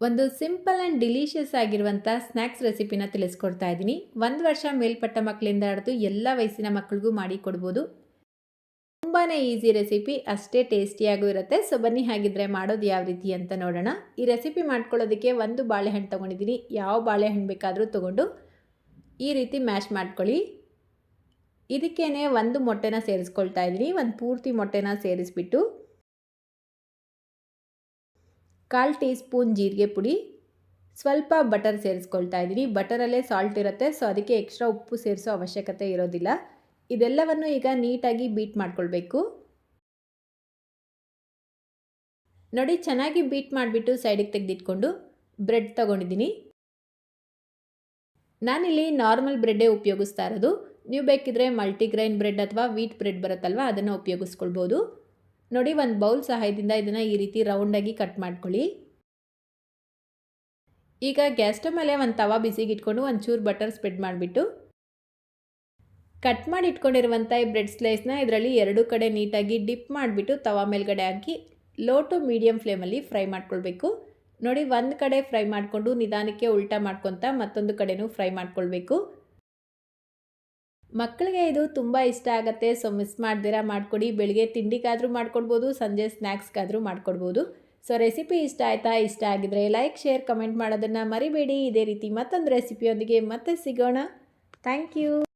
ಒಂದು simple and delicious ಆಗಿರುವಂಥ snacks ರೆಸಿಪಿನ ತಿಳಿಸ್ಕೊಡ್ತಾ ಇದ್ದೀನಿ. ಒಂದು ವರ್ಷ ಮೇಲ್ಪಟ್ಟ ಮಕ್ಕಳಿಂದ ಹಿಡಿದು ಎಲ್ಲ ವಯಸ್ಸಿನ ಮಕ್ಕಳಿಗೂ ಮಾಡಿ ಕೊಡ್ಬೋದು. ತುಂಬಾ ಈಸಿ ರೆಸಿಪಿ, ಅಷ್ಟೇ ಟೇಸ್ಟಿಯಾಗೂ ಇರುತ್ತೆ. ಸೊ, ಬನ್ನಿ ಹಾಗಿದ್ರೆ ಮಾಡೋದು ಯಾವ ರೀತಿ ಅಂತ ನೋಡೋಣ. ಈ ರೆಸಿಪಿ ಮಾಡ್ಕೊಳ್ಳೋದಕ್ಕೆ ಒಂದು ಬಾಳೆಹಣ್ಣು ತೊಗೊಂಡಿದ್ದೀನಿ. ಯಾವ ಬಾಳೆಹಣ್ಣು ಬೇಕಾದರೂ ತೊಗೊಂಡು ಈ ರೀತಿ ಮ್ಯಾಶ್ ಮಾಡ್ಕೊಳ್ಳಿ. ಇದಕ್ಕೇ ಒಂದು ಮೊಟ್ಟೆನ ಸೇರಿಸ್ಕೊಳ್ತಾ ಇದ್ದೀನಿ. ಒಂದು ಪೂರ್ತಿ ಮೊಟ್ಟೆನ ಸೇರಿಸ್ಬಿಟ್ಟು ಕಾಲು ಟೀ ಸ್ಪೂನ್ ಜೀರಿಗೆ ಪುಡಿ, ಸ್ವಲ್ಪ ಬಟರ್ ಸೇರಿಸ್ಕೊಳ್ತಾ ಇದ್ದೀನಿ. ಬಟರಲ್ಲೇ ಸಾಲ್ಟ್ ಇರುತ್ತೆ ಸೊ ಅದಕ್ಕೆ ಎಕ್ಸ್ಟ್ರಾ ಉಪ್ಪು ಸೇರಿಸೋ ಅವಶ್ಯಕತೆ ಇರೋದಿಲ್ಲ. ಇದೆಲ್ಲವನ್ನು ಈಗ ನೀಟಾಗಿ ಬೀಟ್ ಮಾಡ್ಕೊಳ್ಬೇಕು. ನೋಡಿ, ಚೆನ್ನಾಗಿ ಬೀಟ್ ಮಾಡಿಬಿಟ್ಟು ಸೈಡಿಗೆ ತೆಗೆದಿಟ್ಕೊಂಡು ಬ್ರೆಡ್ ತೊಗೊಂಡಿದ್ದೀನಿ. ನಾನಿಲ್ಲಿ ನಾರ್ಮಲ್ ಬ್ರೆಡ್ಡೇ ಉಪಯೋಗಿಸ್ತಾ ಇರೋದು. ನೀವು ಬೇಕಿದ್ರೆ ಮಲ್ಟಿಗ್ರೈನ್ ಬ್ರೆಡ್ ಅಥವಾ ವೀಟ್ ಬ್ರೆಡ್ ಬರುತ್ತಲ್ವ, ಅದನ್ನು ಉಪಯೋಗಿಸ್ಕೊಳ್ಬೋದು. ನೋಡಿ ಒಂದು ಬೌಲ್ ಸಹಾಯದಿಂದ ಇದನ್ನು ಈ ರೀತಿ ರೌಂಡಾಗಿ ಕಟ್ ಮಾಡ್ಕೊಳ್ಳಿ. ಈಗ ಗ್ಯಾಸ್ ಸ್ಟವ್ ಮೇಲೆ ಒಂದು ತವಾ ಬಿಸಿಗೆ ಇಟ್ಕೊಂಡು ಒಂಚೂರು ಬಟರ್ ಸ್ಪ್ರೆಡ್ ಮಾಡಿಬಿಟ್ಟು ಕಟ್ ಮಾಡಿ ಇಟ್ಕೊಂಡಿರುವಂಥ ಈ ಬ್ರೆಡ್ ಸ್ಲೈಸ್ನ ಇದರಲ್ಲಿ ಎರಡು ಕಡೆ ನೀಟಾಗಿ ಡಿಪ್ ಮಾಡಿಬಿಟ್ಟು ತವಾ ಮೇಲ್ಗಡೆ ಹಾಕಿ ಲೋ ಟು ಮೀಡಿಯಮ್ ಫ್ಲೇಮಲ್ಲಿ ಫ್ರೈ ಮಾಡ್ಕೊಳ್ಬೇಕು. ನೋಡಿ ಒಂದು ಕಡೆ ಫ್ರೈ ಮಾಡಿಕೊಂಡು ನಿಧಾನಕ್ಕೆ ಉಲ್ಟಾ ಮಾಡ್ಕೊತ ಮತ್ತೊಂದು ಕಡೆನೂ ಫ್ರೈ ಮಾಡ್ಕೊಳ್ಬೇಕು. ಮಕ್ಕಳಿಗೆ ಇದು ತುಂಬ ಇಷ್ಟ ಆಗುತ್ತೆ. ಸೊ ಮಿಸ್ ಮಾಡ್ದಿರಾ ಮಾಡಿಕೊಡಿ. ಬೆಳಿಗ್ಗೆ ತಿಂಡಿಗಾದರೂ ಮಾಡ್ಕೊಡ್ಬೋದು, ಸಂಜೆ ಸ್ನ್ಯಾಕ್ಸ್ಗಾದರೂ ಮಾಡ್ಕೊಡ್ಬೋದು. ಸೊ ರೆಸಿಪಿ ಇಷ್ಟ ಆಯಿತಾ? ಇಷ್ಟ ಆಗಿದ್ರೆ ಲೈಕ್ ಶೇರ್ ಕಮೆಂಟ್ ಮಾಡೋದನ್ನು ಮರಿಬೇಡಿ. ಇದೇ ರೀತಿ ಮತ್ತೊಂದು ರೆಸಿಪಿಯೊಂದಿಗೆ ಮತ್ತೆ ಸಿಗೋಣ. Thank you